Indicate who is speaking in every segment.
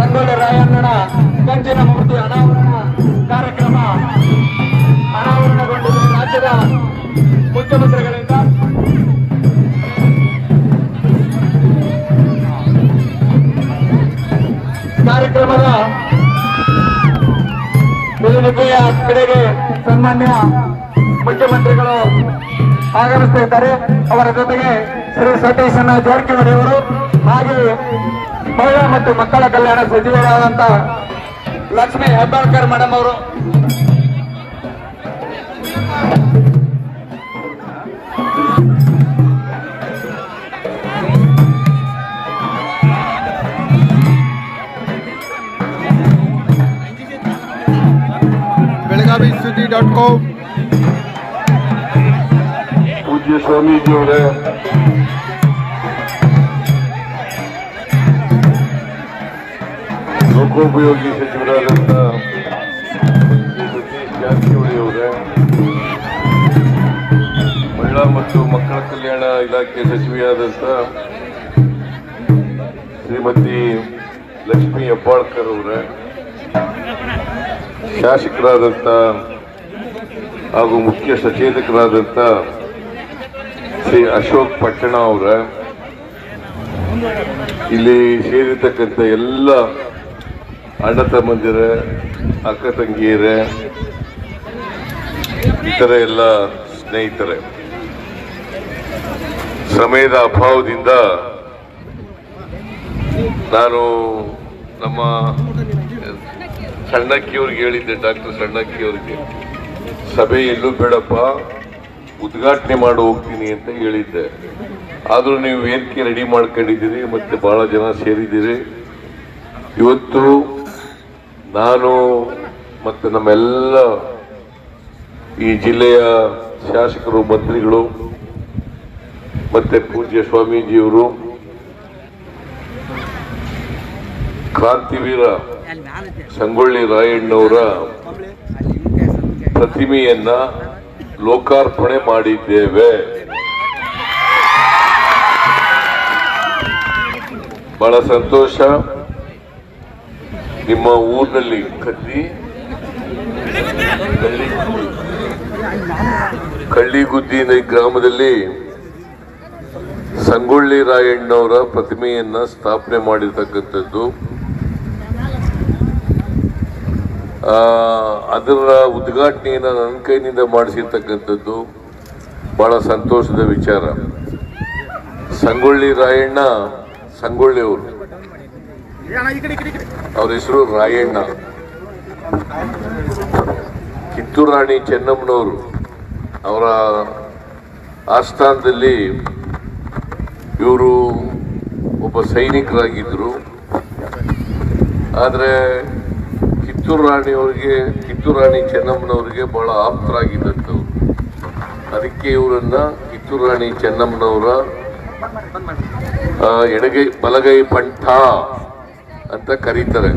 Speaker 1: ಸಂಗೊಳ್ಳಿ ರಾಯಣ್ಣನ ಕಂಚಿನ ಮೂರ್ತಿ ಅನಾವರಣ ಕಾರ್ಯಕ್ರಮ ಅನಾವರಣಗೊಂಡಿದೆ ರಾಜ್ಯದ ಮುಖ್ಯಮಂತ್ರಿಗಳಿಂದ. ಕಾರ್ಯಕ್ರಮದ ವೇದಿಕೆಯ ಕಡೆಗೆ ಸನ್ಮಾನ್ಯ ಮುಖ್ಯಮಂತ್ರಿಗಳು ಆಗಮಿಸ್ತಾ ಇದ್ದಾರೆ. ಅವರ ಜೊತೆಗೆ ಶ್ರೀ ಸತೀಶ್ ಜಾರಕಿಹೊಳಿ ಅವರು ಹಾಗೆ ಮಹಿಳಾ ಮತ್ತು ಮಕ್ಕಳ ಕಲ್ಯಾಣ ಸಚಿವರಾದಂತ ಲಕ್ಷ್ಮೀ ಹೆಬ್ಬಾಳ್ಕರ್ ಮೇಡಮ್ ಅವರು.
Speaker 2: ಬೆಳಗಾವಿ ಸುದ್ದಿ ಡಾಟ್ ಕಾಮ್.
Speaker 3: ಪೂಜ್ಯ ಸ್ವಾಮೀಜಿಯವರೇ ಲೋಕೋಪಯೋಗಿ ಸಚಿವರಾದಂಥ ಸತೀಶ್ ಮಹಿಳಾ ಮತ್ತು ಮಕ್ಕಳ ಕಲ್ಯಾಣ ಇಲಾಖೆ ಸಚಿವೆಯಾದಂಥ ಶ್ರೀಮತಿ ಲಕ್ಷ್ಮೀ ಹೆಬ್ಬಾಳ್ಕರ್ ಅವರೇ. ಶಾಸಕರಾದಂಥ ಹಾಗೂ ಮುಖ್ಯ ಸಚೇತಕರಾದಂಥ ಶ್ರೀ ಅಶೋಕ್ ಪಟ್ಟಣ ಅವರ. ಇಲ್ಲಿ ಸೇರಿರ್ತಕ್ಕಂಥ ಎಲ್ಲ ಅಣ್ಣ ತಮ್ಮಂದಿರ, ಅಕ್ಕ ತಂಗಿಯರೇ, ಇತರ ಎಲ್ಲ ಸ್ನೇಹಿತರೆ, ಸಮಯದ ಅಭಾವದಿಂದ ನಾನು ನಮ್ಮ ಸಣ್ಣಕ್ಕಿಯವ್ರಿಗೆ ಹೇಳಿದ್ದೆ, ಡಾಕ್ಟರ್ ಸಣ್ಣಕ್ಕಿಯವ್ರಿಗೆ ಸಭೆ ಎಲ್ಲೂ ಬೇಡಪ್ಪ, ಉದ್ಘಾಟನೆ ಮಾಡಿ ಹೋಗ್ತೀನಿ ಅಂತ ಹೇಳಿದ್ದೆ. ಆದರೂ ನೀವು ವೇದಿಕೆ ರೆಡಿ ಮಾಡ್ಕೊಂಡಿದ್ದೀರಿ, ಮತ್ತೆ ಬಹಳ ಜನ ಸೇರಿದ್ದೀರಿ. ಇವತ್ತು ನಾನು ಮತ್ತು ನಮ್ಮೆಲ್ಲ ಈ ಜಿಲ್ಲೆಯ ಶಾಸಕರು, ಮಂತ್ರಿಗಳು ಮತ್ತೆ ಪೂಜ್ಯ ಸ್ವಾಮೀಜಿಯವರು, ಕ್ರಾಂತಿವೀರ ಸಂಗೊಳ್ಳಿ ರಾಯಣ್ಣವರ ಪ್ರತಿಮೆಯನ್ನ ಲೋಕಾರ್ಪಣೆ ಮಾಡಿದ್ದೇವೆ. ಬಹಳ ಸಂತೋಷ. ನಿಮ್ಮ ಊರಿನಲ್ಲಿ ಕಳ್ಳಿ ಕಳ್ಳಿಗುದ್ದಿ ಗ್ರಾಮದಲ್ಲಿ ಸಂಗೊಳ್ಳಿ ರಾಯಣ್ಣವರ ಪ್ರತಿಮೆಯನ್ನ ಸ್ಥಾಪನೆ ಮಾಡಿರ್ತಕ್ಕಂಥದ್ದು. ಅದರ ಉದ್ಘಾಟನೆಯನ್ನು ನನ್ನ ಕೈನಿಂದ ಮಾಡಿಸಿರ್ತಕ್ಕಂಥದ್ದು ಬಹಳ ಸಂತೋಷದ ವಿಚಾರ. ಸಂಗೊಳ್ಳಿ ರಾಯಣ್ಣ ಸಂಗೊಳ್ಳಿ ಅವರು ಹೆಸರು ರಾಯಣ್ಣ. ಕಿತ್ತೂರು ರಾಣಿ ಚೆನ್ನಮ್ಮನವರು ಅವರ ಆಸ್ಥಾನದಲ್ಲಿ ಇವರು ಒಬ್ಬ ಸೈನಿಕರಾಗಿದ್ದರು ಆದರೆ ಕಿತ್ತೂರು ರಾಣಿಯವರಿಗೆ ಕಿತ್ತೂರು ರಾಣಿ ಚೆನ್ನಮ್ಮನವರಿಗೆ ಬಹಳ ಆಪ್ತರಾಗಿದ್ದಂಥವ್ರು. ಅದಕ್ಕೆ ಇವರನ್ನು ಕಿತ್ತೂರು ರಾಣಿ ಚೆನ್ನಮ್ಮನವರ ಎಡಗೈ, ಬಲಗೈ ಪಂಠ ಅಂತ ಕರೀತಾರೆ.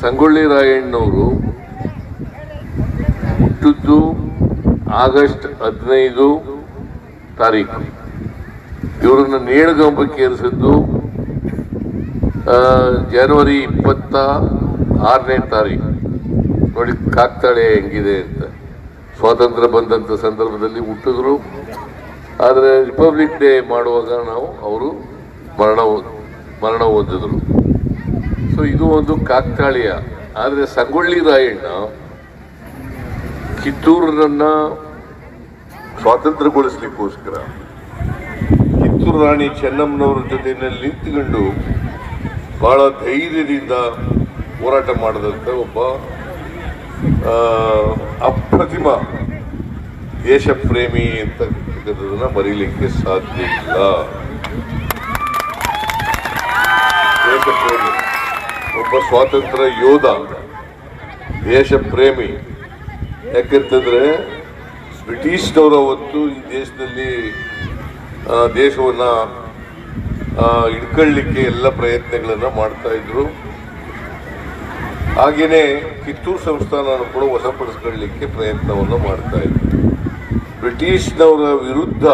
Speaker 3: ಸಂಗೊಳ್ಳಿ ರಾಯಣ್ಣವರು ಹುಟ್ಟಿದ್ದು ಆಗಸ್ಟ್ ಹದಿನೈದು ತಾರೀಕು. ಇವರನ್ನ ನೇಣುಗಂಬಕ್ಕೆ ಏರಿಸಿದ್ದು ಜನವರಿ ಇಪ್ಪತ್ತ ಆರನೇ ತಾರೀಕು. ನೋಡಿ ಕಾಕ್ತಾಳೆ ಹೆಂಗಿದೆ ಅಂತ. ಸ್ವಾತಂತ್ರ್ಯ ಬಂದಂಥ ಸಂದರ್ಭದಲ್ಲಿ ಹುಟ್ಟಿದ್ರು. ಆದರೆ ರಿಪಬ್ಲಿಕ್ ಡೇ ಮಾಡುವಾಗ ನಾವು ಅವರು ಮರಣ ಮರಣ ಹೊಂದಿದ್ರು. ಸೊ ಇದು ಒಂದು ಕಾಕ್ತಾಳೀಯ. ಆದರೆ ಸಂಗೊಳ್ಳಿ ರಾಯಣ್ಣ ಕಿತ್ತೂರನ್ನ ಸ್ವಾತಂತ್ರ್ಯಗೊಳಿಸ್ಲಿಕ್ಕೋಸ್ಕರ ಕಿತ್ತೂರು ರಾಣಿ ಚೆನ್ನಮ್ಮನವರ ಜೊತೆಯಲ್ಲಿ ನಿಂತುಕೊಂಡು ಬಹಳ ಧೈರ್ಯದಿಂದ ಹೋರಾಟ ಮಾಡಿದಂಥ ಒಬ್ಬ ಅಪ್ರತಿಮ ದೇಶ ಪ್ರೇಮಿ ಅಂತ ಮರೀಲಿಕ್ಕೆ ಸಾಧ್ಯ ಇಲ್ಲ ದೇಶ ಪ್ರೇಮಿ ಒಬ್ಬ ಸ್ವಾತಂತ್ರ್ಯ ಯೋಧ ದೇಶ ಪ್ರೇಮಿ ಯಾಕಂತಂದ್ರೆ ಬ್ರಿಟಿಷ್ನವರ ಅವತ್ತು ಈ ದೇಶದಲ್ಲಿ ದೇಶವನ್ನ ಹಿಡ್ಕೊಳ್ಳಿಕ್ಕೆ ಎಲ್ಲ ಪ್ರಯತ್ನಗಳನ್ನ ಮಾಡ್ತಾ ಇದ್ರು. ಹಾಗೇನೆ ಕಿತ್ತೂರು ಸಂಸ್ಥಾನ ಕೂಡ ವಶಪಡಿಸ್ಕೊಳ್ಳಿಕ್ಕೆ ಪ್ರಯತ್ನವನ್ನು ಮಾಡ್ತಾ ಇದ್ರು. ಬ್ರಿಟಿಷ್ನವರ ವಿರುದ್ಧ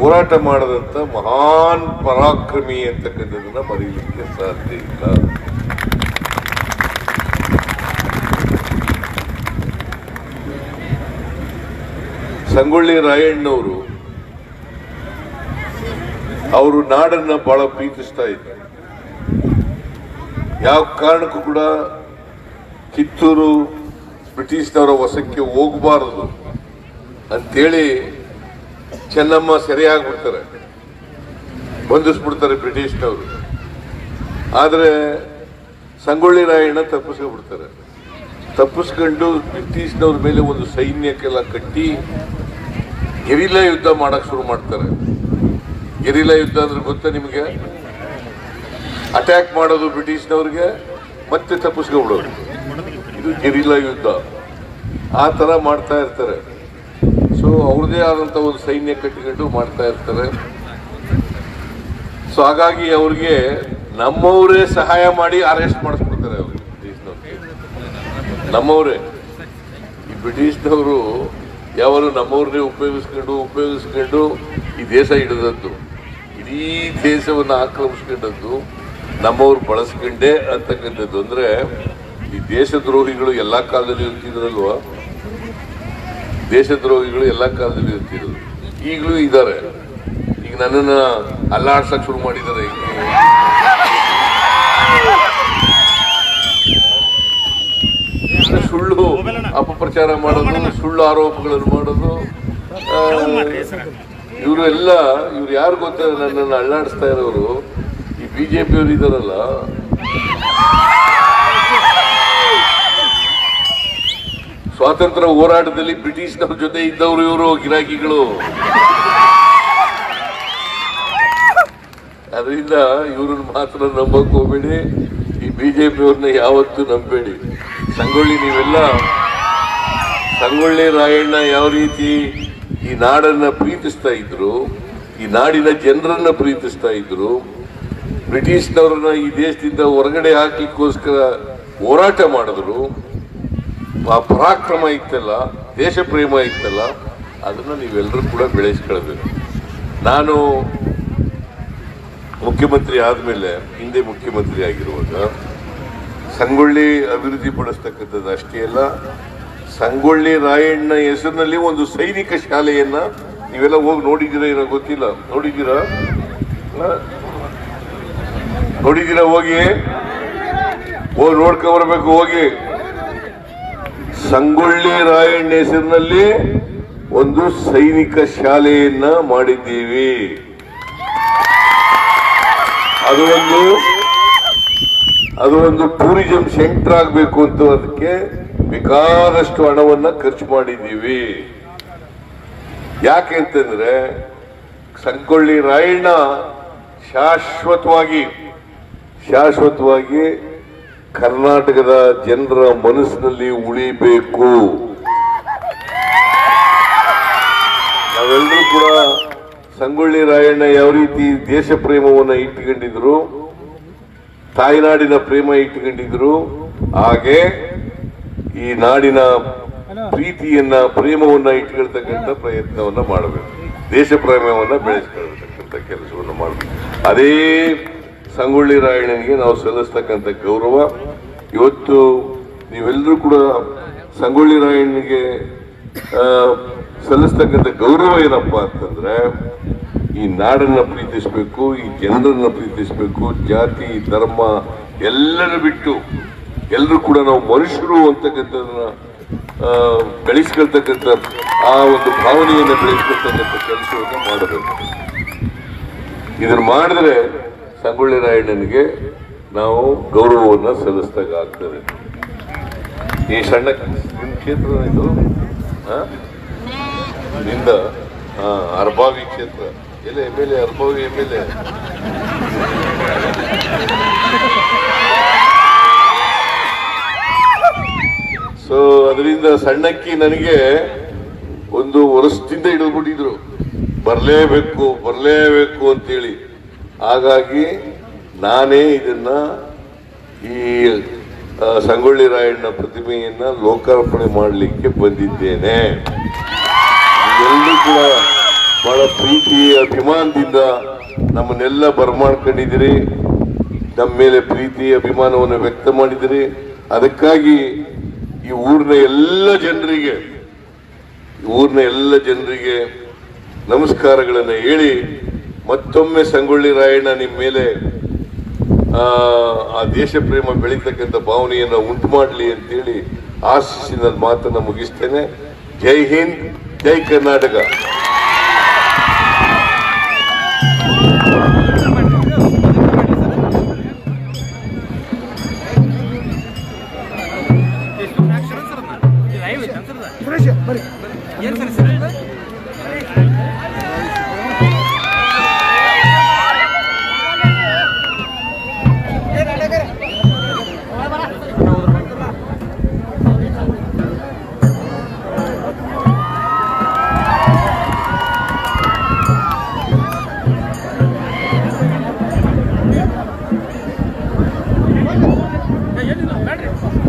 Speaker 3: ಹೋರಾಟ ಮಾಡದಂತ ಮಹಾನ್ ಪರಾಕ್ರಮಿ ಅಂತಕ್ಕಂಥದ್ದನ್ನ ಮರೀಲಿಕ್ಕೆ ಸಾಧ್ಯ ಇಲ್ಲ. ಸಂಗೊಳ್ಳಿ ರಾಯಣ್ಣವರು ಅವರು ನಾಡನ್ನ ಬಹಳ ಪ್ರೀತಿಸ್ತಾ ಇದ್ದಾರೆ. ಯಾವ ಕಾರಣಕ್ಕೂ ಕೂಡ ಕಿತ್ತೂರು ಬ್ರಿಟಿಷ್ನವರ ವಶಕ್ಕೆ ಹೋಗಬಾರದು ಅಂತೇಳಿ ಚೆನ್ನಮ್ಮ ಸೆರೆಯಾಗ್ಬಿಡ್ತಾರೆ. ಬಂಧಿಸ್ಬಿಡ್ತಾರೆ ಬ್ರಿಟಿಷ್ನವರು. ಆದರೆ ಸಂಗೊಳ್ಳಿ ರಾಯಣ್ಣ ತಪ್ಪಿಸ್ಕೊಂಡ್ಬಿಡ್ತಾರೆ ತಪ್ಪಿಸ್ಕೊಂಡು ಬ್ರಿಟಿಷ್ನವ್ರ ಮೇಲೆ ಒಂದು ಸೈನ್ಯಕ್ಕೆಲ್ಲ ಕಟ್ಟಿ ಗೆರಿಲಾ ಯುದ್ಧ ಮಾಡಕ್ಕೆ ಶುರು ಮಾಡ್ತಾರೆ. ಗೆರಿಲಾ ಯುದ್ಧ ಅಂದ್ರೆ ಗೊತ್ತಾ ನಿಮಗೆ? ಅಟ್ಯಾಕ್ ಮಾಡೋದು ಬ್ರಿಟಿಷ್ನವ್ರಿಗೆ, ಮತ್ತೆ ತಪ್ಪಿಸ್ಕೊಬಿಡೋರು ಇದು ಗೆರಿಲಾ ಯುದ್ಧ. ಆ ಥರ ಮಾಡ್ತಾ ಇರ್ತಾರೆ. ಸೊ ಅವ್ರದೇ ಆದಂತ ಒಂದು ಸೈನ್ಯ ಕಟ್ಟಿಕೊಂಡು ಮಾಡ್ತಾ ಇರ್ತಾರೆ. ಸೊ ಹಾಗಾಗಿ ಅವ್ರಿಗೆ ನಮ್ಮವರೇ ಸಹಾಯ ಮಾಡಿ ಅರೆಸ್ಟ್ ಮಾಡಿಸ್ಬಿಡ್ತಾರೆ ಅವ್ರಿಗೆ ಬ್ರಿಟಿಷ್ನವ್ರಿಗೆ. ನಮ್ಮವರೇ. ಈ ಬ್ರಿಟಿಷ್ನವರು ಯಾವರು ನಮ್ಮವ್ರನ್ನೇ ಉಪಯೋಗಿಸ್ಕೊಂಡು ಉಪಯೋಗಿಸ್ಕೊಂಡು ಈ ದೇಶ ಹಿಡಿದದ್ದು. ಇಡೀ ದೇಶವನ್ನು ಆಕ್ರಮಿಸ್ಕೊಂಡದ್ದು ನಮ್ಮವ್ರು ಬಳಸ್ಕೊಂಡೆ ಅಂತಕ್ಕಂಥದ್ದು. ಅಂದರೆ ಈ ದೇಶದ್ರೋಹಿಗಳು ಎಲ್ಲಾ ಕಾಲದಲ್ಲಿ ಇರ್ತಿದ್ರಲ್ವಾ? ದೇಶದ್ರೋಹಿಗಳು ಎಲ್ಲ ಕಾಲದಲ್ಲಿ ಇರ್ತಿದ್ರು ಈಗಲೂ ಇದ್ದಾರೆ. ಈಗ ನನ್ನನ್ನು ಅಲ್ಲಾಡ್ಸಕ್ಕೆ ಶುರು ಮಾಡಿದ್ದಾರೆ ಈಗ. ಸುಳ್ಳು ಅಪಪ್ರಚಾರ ಮಾಡೋದು, ಸುಳ್ಳು ಆರೋಪಗಳನ್ನು ಮಾಡೋದು ಇವರು ಎಲ್ಲ, ಇವ್ರು ಯಾರು ಗೊತ್ತ ನನ್ನನ್ನು ಅಳ್ಳಾಡಿಸ್ತಾ ಇರೋರು? ಈ ಬಿಜೆಪಿ ಅವರು ಇದಾರಲ್ಲ ಸ್ವಾತಂತ್ರ್ಯ ಹೋರಾಟದಲ್ಲಿ ಬ್ರಿಟಿಷ್ನವ್ರ ಜೊತೆ ಇದ್ದವರು ಇವರು, ಗಿರಾಕಿಗಳು. ಅದರಿಂದ ಇವ್ರನ್ನ ಮಾತ್ರ ನಂಬಕ್ ಹೋಗ್ಬೇಡಿ. ಈ ಬಿಜೆಪಿ ಅವ್ರನ್ನ ಯಾವತ್ತೂ ನಂಬೇಡಿ ಸಂಗೊಳ್ಳಿ ನೀವೆಲ್ಲ, ಸಂಗೊಳ್ಳಿ ರಾಯಣ್ಣ ಯಾವ ರೀತಿ ಈ ನಾಡನ್ನ ಪ್ರೀತಿಸ್ತಾ ಇದ್ರು, ಈ ನಾಡಿನ ಜನರನ್ನ ಪ್ರೀತಿಸ್ತಾ ಇದ್ರು, ಬ್ರಿಟಿಷ್ನವ್ರನ್ನ ಈ ದೇಶದಿಂದ ಹೊರಗಡೆ ಹಾಕ್ಲಿಕ್ಕೋಸ್ಕರ ಹೋರಾಟ ಮಾಡಿದ್ರು ಆ ಪರಾಕ್ರಮ ಇತ್ತಲ್ಲ ದೇಶ ಪ್ರೇಮ ಇತ್ತಲ್ಲ, ಅದನ್ನು ನೀವೆಲ್ಲರೂ ಕೂಡ ಬೆಳೆಸ್ಕೊಳ್ಬೇಕು. ನಾನು ಮುಖ್ಯಮಂತ್ರಿ ಆದಮೇಲೆ, ಹಿಂದೆ ಮುಖ್ಯಮಂತ್ರಿ ಆಗಿರುವಾಗ, ಸಂಗೊಳ್ಳಿ ಅಭಿವೃದ್ಧಿ ಪಡಿಸ್ತಕ್ಕಂಥದ್ದು ಅಷ್ಟೇ ಅಲ್ಲ, ಸಂಗೊಳ್ಳಿ ರಾಯಣ್ಣ ಹೆಸರಿನಲ್ಲಿ ಒಂದು ಸೈನಿಕ ಶಾಲೆಯನ್ನ ನೀವೆಲ್ಲ ಹೋಗಿ ನೋಡಿದ್ದೀರಾ ಏನೋ ಗೊತ್ತಿಲ್ಲ. ನೋಡಿದ್ದೀರಾ? ನೋಡಿದ್ದೀರಾ ಹೋಗಿ? ಹೋಗಿ ನೋಡ್ಕೊಂಡ್ ಬರ್ಬೇಕು, ಹೋಗಿ. ಸಂಗೊಳ್ಳಿ ರಾಯಣ್ಣ ಹೆಸರಿನಲ್ಲಿ ಒಂದು ಸೈನಿಕ ಶಾಲೆಯನ್ನ ಮಾಡಿದ್ದೀವಿ. ಅದು ಒಂದು ಅದು ಒಂದು ಟೂರಿಸಂ ಸೆಂಟರ್ ಆಗಬೇಕು ಅಂತ ಅದಕ್ಕೆ ಬೇಕಾದಷ್ಟು ಹಣವನ್ನ ಖರ್ಚು ಮಾಡಿದ್ದೀವಿ. ಯಾಕೆ ಅಂತಂದ್ರೆ ಸಂಗೊಳ್ಳಿ ರಾಯಣ್ಣ ಶಾಶ್ವತವಾಗಿ ಶಾಶ್ವತವಾಗಿ ಕರ್ನಾಟಕದ ಜನರ ಮನಸ್ಸಿನಲ್ಲಿ ಉಳಿಬೇಕು. ನಾವೆಲ್ಲರೂ ಕೂಡ ಸಂಗೊಳ್ಳಿ ರಾಯಣ್ಣ ಯಾವ ರೀತಿ ದೇಶ ಪ್ರೇಮವನ್ನು ಇಟ್ಟುಕೊಂಡಿದ್ರು, ತಾಯ್ನಾಡಿನ ಪ್ರೇಮ ಇಟ್ಟುಕೊಂಡಿದ್ರು, ಹಾಗೆ ಈ ನಾಡಿನ ಪ್ರೀತಿಯನ್ನ, ಪ್ರೇಮವನ್ನ ಇಟ್ಕೊಳ್ತಕ್ಕಂಥ ಪ್ರಯತ್ನವನ್ನ ಮಾಡಬೇಕು. ದೇಶ ಪ್ರೇಮವನ್ನ ಬೆಳೆಸ್ಕೊಳ್ತಕ್ಕಂಥ ಕೆಲಸವನ್ನು ಮಾಡಬೇಕು. ಅದೇ ಸಂಗೊಳ್ಳಿ ರಾಯಣ್ಣನಿಗೆ ನಾವು ಸಲ್ಲಿಸ್ತಕ್ಕಂಥ ಗೌರವ. ಇವತ್ತು ನೀವೆಲ್ಲರೂ ಕೂಡ ಸಂಗೊಳ್ಳಿ ರಾಯಣ್ಣನಿಗೆ ಸಲ್ಲಿಸ್ತಕ್ಕಂಥ ಗೌರವ ಏನಪ್ಪ ಅಂತಂದ್ರೆ, ಈ ನಾಡನ್ನ ಪ್ರೀತಿಸಬೇಕು, ಈ ಜನರನ್ನ ಪ್ರೀತಿಸಬೇಕು, ಜಾತಿ, ಧರ್ಮ ಎಲ್ಲರ ಬಿಟ್ಟು ಎಲ್ಲರೂ ಕೂಡ ನಾವು ಮನುಷ್ಯರು ಅಂತಕ್ಕಂಥದನ್ನ ಬೆಳೆಸ್ಕೊಳ್ತಕ್ಕಂಥ ಆ ಒಂದು ಭಾವನೆಯನ್ನು ಬೆಳೆಸ್ಕೊಳ್ತಕ್ಕಂಥ ಕೆಲಸವನ್ನು ಮಾಡಬೇಕು. ಇದನ್ನು ಮಾಡಿದ್ರೆ ಸಂಗೊಳ್ಳಿ ರಾಯಣ್ಣನಿಗೆ ನಾವು ಗೌರವವನ್ನು ಸಲ್ಲಿಸಿದಾಗ ಆಗ್ತದೆ ಈ ಸಣ್ಣ ನಿಮ್ಮ ಕ್ಷೇತ್ರ ಇದು? ನಿಂದ ಅರ್ಬಾವಿ ಕ್ಷೇತ್ರ. ಎಲ್ಲ M L A, Arabhavi M L A? So ಅದರಿಂದ ಸಣ್ಣಕ್ಕಿ ನನಗೆ ಒಂದು ವರ್ಷದಿಂದ ಹಿಡಿದ್ಬಿಟ್ಟಿದ್ರು. ಬರಲೇಬೇಕು ಬರಲೇಬೇಕು ಅಂತೇಳಿ. ಹಾಗಾಗಿ ನಾನೇ ಇದನ್ನ ಈ ಸಂಗೊಳ್ಳಿ ರಾಯಣ್ಣ ಪ್ರತಿಮೆಯನ್ನ ಲೋಕಾರ್ಪಣೆ ಮಾಡಲಿಕ್ಕೆ ಬಂದಿದ್ದೇನೆ. ಎಲ್ಲರೂ ಕೂಡ ಬಹಳ ಪ್ರೀತಿ ಅಭಿಮಾನದಿಂದ ನಮ್ಮನ್ನೆಲ್ಲ ಬರಮಾಡ್ಕೊಂಡಿದ್ದೀರಿ. ನಮ್ಮ ಮೇಲೆ ಪ್ರೀತಿ ಅಭಿಮಾನವನ್ನು ವ್ಯಕ್ತ ಮಾಡಿದಿರಿ ಅದಕ್ಕಾಗಿ ಈ ಊರಿನ ಎಲ್ಲ ಜನರಿಗೆ ಊರಿನ ಎಲ್ಲ ಜನರಿಗೆ ನಮಸ್ಕಾರಗಳನ್ನು ಹೇಳಿ ಮತ್ತೊಮ್ಮೆ ಸಂಗೊಳ್ಳಿ ರಾಯಣ್ಣ ನಿಮ್ಮ ಮೇಲೆ, ಆ ದೇಶ ಪ್ರೇಮ ಬೆಳೀತಕ್ಕಂಥ ಭಾವನೆಯನ್ನು ಉಂಟು ಮಾಡಲಿ ಅಂತೇಳಿ ಆಶಿಸಿ ನನ್ನ ಮಾತನ್ನು ಮುಗಿಸ್ತೇನೆ. ಜೈ ಹಿಂದ್, ಜೈ ಕರ್ನಾಟಕ. ಏನು ಸರಿ ಸರ್? нравится.